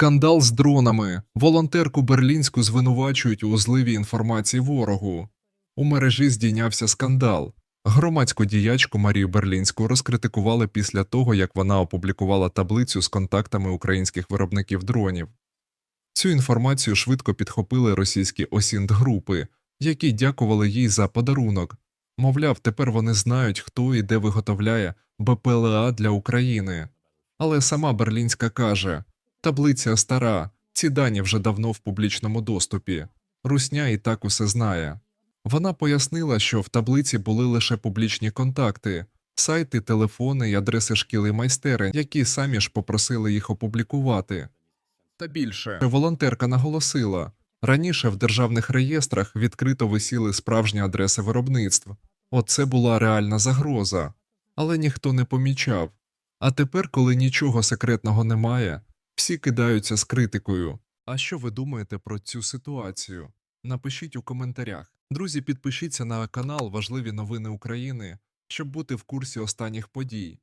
Скандал з дронами. Волонтерку берлінську звинувачують у зливі інформації ворогу. У мережі здійнявся скандал. Громадську діячку Марію Берлінську розкритикували після того, як вона опублікувала таблицю з контактами українських виробників дронів. Цю інформацію швидко підхопили російські осінт-групи, які дякували їй за подарунок. Мовляв, тепер вони знають, хто і де виготовляє БПЛА для України. Але сама Берлінська каже: таблиця стара, ці дані вже давно в публічному доступі. Русня і так усе знає. Вона пояснила, що в таблиці були лише публічні контакти, сайти, телефони і адреси шкіл і майстерень, які самі ж попросили їх опублікувати. Та більше волонтерка наголосила раніше в державних реєстрах відкрито висіли справжні адреси виробництв. Оце була реальна загроза, але ніхто не помічав. А тепер, коли нічого секретного немає, всі кидаються з критикою. А що ви думаєте про цю ситуацію? Напишіть у коментарях. Друзі, підпишіться на канал Важливі новини України, щоб бути в курсі останніх подій.